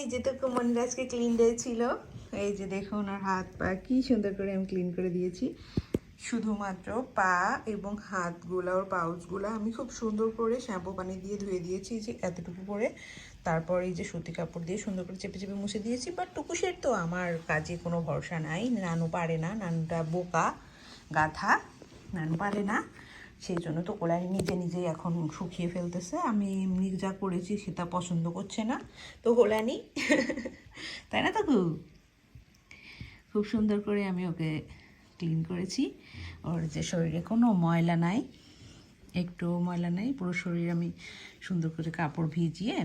এই যে তো কুমনির আজকে ক্লিন ডে ছিল, এই যে দেখুন আর হাত পা কি সুন্দর করে আমি ক্লিন করে দিয়েছি। শুধুমাত্র পা এবং হাতগুলো, ওর পাউচগুলো আমি খুব সুন্দর করে শ্যাম্পু পানি দিয়ে ধুয়ে দিয়েছি যে এতটুকু করে। তারপর এই যে সুতি কাপড় দিয়ে সুন্দর করে চেপে চেপে মুছে দিয়েছি বাট টুকুসের তো আমার কাজে কোনো ভরসা নাই। নানু পারে না, নানুটা বোকা গাথা নানু পারে না। সেই জন্য তো কোলাই নিজে নিজেই এখন শুকিয়ে ফেলতেছে। আমি এমনি যা করেছি সেটা পছন্দ করছে না, তো হোলানি তাই না তো খুব সুন্দর করে আমি ওকে ক্লিন করেছি। ওর যে শরীরে কোনো ময়লা নাই, একটু ময়লা নাই, পুরো শরীর আমি সুন্দর করে কাপড় ভিজিয়ে,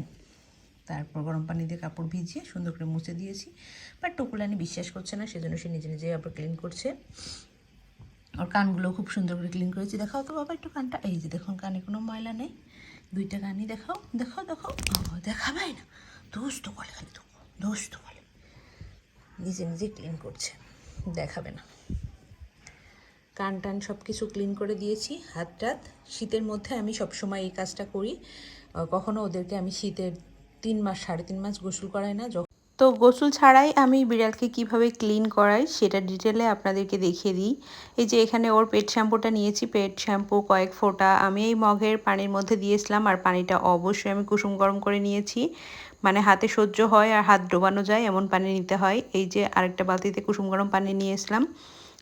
তারপর গরম পানি দিয়ে কাপড় ভিজিয়ে সুন্দর করে মুছে দিয়েছি। বাট টুকুলানি বিশ্বাস করছে না, সেজন্য সে নিজে নিজেই আবার ক্লিন করছে। ওর কানগুলো খুব সুন্দর করে ক্লিন করেছি। দেখাও তো বাবা একটু কানটা। এই যে দেখুন, কানে কোনো ময়লা নেই। দুইটা কানই দেখাও দেখাও দেখাও। দেখাবাই না। দোস্ত বলে খালি তো, দোস্ত বলে। নিজে নিজে ক্লিন করছে। দেখাবে না। কান টান সব কিছু ক্লিন করে দিয়েছি, হাত টাত। শীতের মধ্যে আমি সবসময় এই কাজটা করি। কখনো ওদেরকে আমি শীতের তিন মাস, সাড়ে তিন মাস গোসল করাই না। যখন তো গোসল ছাড়াই আমি বিড়ালকে কীভাবে ক্লিন করাই সেটা ডিটেলে আপনাদেরকে দেখিয়ে দিই। এই যে এখানে ওর পেট শ্যাম্পুটা নিয়েছি, পেট শ্যাম্পু কয়েক ফোঁটা আমি এই মগের পানির মধ্যে দিয়েছিলাম আর পানিটা অবশ্যই আমি কুসুম গরম করে নিয়েছি। মানে হাতে সহ্য হয় আর হাত ডোবানো যায় এমন পানি নিতে হয়। এই যে আরেকটা বালতিতে কুসুম গরম পানি নিয়েছিলাম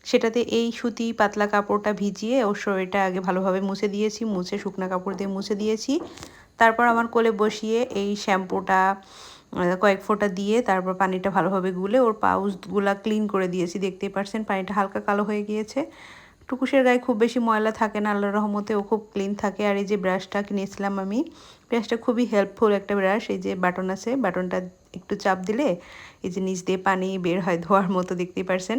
সেটাতে এই সুতি পাতলা কাপড়টা ভিজিয়ে ওর শরীরটা আগে ভালোভাবে মুছে দিয়েছি, মুছে শুকনা কাপড় দিয়ে মুছে দিয়েছি। তারপর আমার কোলে বসিয়ে এই শ্যাম্পুটা কয়েক ফোঁটা দিয়ে তারপর পানিটা ভালোভাবে গুলে ওর পাউচগুলা ক্লিন করে দিয়েছি, দেখতেই পারছেন। পানিটা হালকা কালো হয়ে গিয়েছে। টুকুশের গায়ে খুব বেশি ময়লা থাকে না আল্লাহ রহমতে ও খুব ক্লিন থাকে। আর এই যে ব্রাশটা কিনেছিলাম আমি ব্রাশটা খুবই হেল্পফুল একটা ব্রাশ এই যে বাটন আছে বাটনটা একটু চাপ দিলে এই যে নিচ দিয়ে পানি বের হয় ধোয়ার মতো, দেখতেই পারছেন।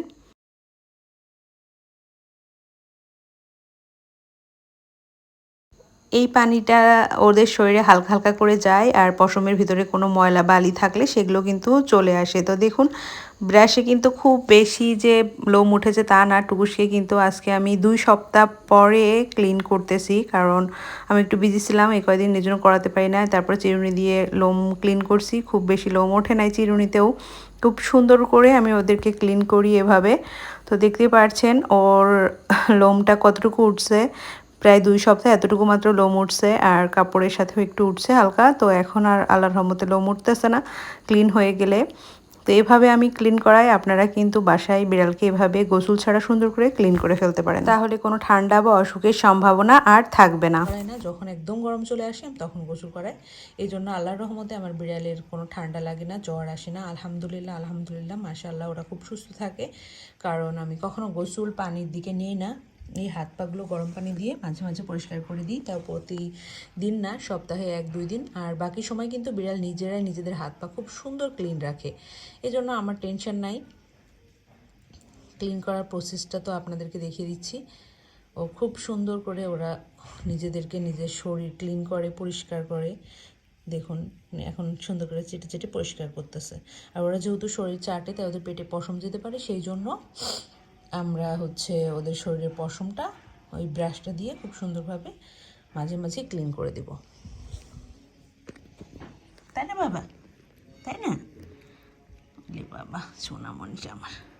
এই পানিটা ওদের শরীরে হালকা হালকা করে যায় আর পশমের ভিতরে কোনো ময়লা বালি থাকলে সেগুলো কিন্তু চলে আসে। তো দেখুন, ব্রাশে কিন্তু খুব বেশি যে লোম উঠেছে তা না, টুকুসকে কিন্তু আজকে আমি দুই সপ্তাহ পরে ক্লিন করতেছি। কারণ আমি একটু বিজি ছিলাম, এই কয়দিন এই জন্য করাতে পারি না তারপরে চিরুনি দিয়ে লোম ক্লিন করছি, খুব বেশি লোম ওঠে নাই চিরুনিতেও। খুব সুন্দর করে আমি ওদেরকে ক্লিন করি এভাবে। তো দেখতেই পারছেন, ওর লোমটা কতটুকু উঠছে প্রায় দুই সপ্তাহ এতটুকু মাত্র লোম উঠছে আর কাপড়ের সাথেও একটু উঠছে হালকা তো এখন আর আল্লাহর রহমতে লোম উঠতেছে না ক্লিন হয়ে গেলে। তো এভাবে আমি ক্লিন করাই আপনারা কিন্তু বাসায় বিড়ালকে এভাবে গোসল ছাড়া সুন্দর করে ক্লিন করে ফেলতে পারেন। তাহলে কোনো ঠান্ডা বা অসুখের সম্ভাবনা আর থাকবে না। না যখন একদম গরম চলে আসে আমি তখন গোসল করাই। এই জন্য আল্লাহর রহমতে আমার বিড়ালের কোনো ঠান্ডা লাগে না জ্বর আসে না আলহামদুলিল্লাহ আলহামদুলিল্লাহ মাসা আল্লাহ ওরা খুব সুস্থ থাকে। কারণ আমি কখনো গোসল পানির দিকে নিই না। এই হাত পাগুলো গরম পানি দিয়ে মাঝে মাঝে পরিষ্কার করে দিই, তাও প্রতিদিন না, সপ্তাহে এক, দুই দিন। আর বাকি সময় কিন্তু বিড়াল নিজেরাই নিজেদের হাত পা খুব সুন্দর ক্লিন রাখে। এজন্য আমার টেনশন নাই। ক্লিন করার প্রসেসটা তো আপনাদেরকে দেখিয়ে দিচ্ছি। ও খুব সুন্দর করে ওরা নিজেদেরকে নিজের শরীর ক্লিন করে, পরিষ্কার করে। দেখুন, এখন সুন্দর করে চেটে চেটে পরিষ্কার করতেছে। আর ওরা যেহেতু শরীর চাটে, তাই ওদের পেটে পশম যেতে পারে, সেই জন্য আমরা হচ্ছে ওদের শরীরের পশমটা ওই ব্রাশটা দিয়ে খুব সুন্দরভাবে মাঝে মাঝে ক্লিন করে দেব। তাই না বাবা? তাই না? বাবা সোনামণিটা আমার।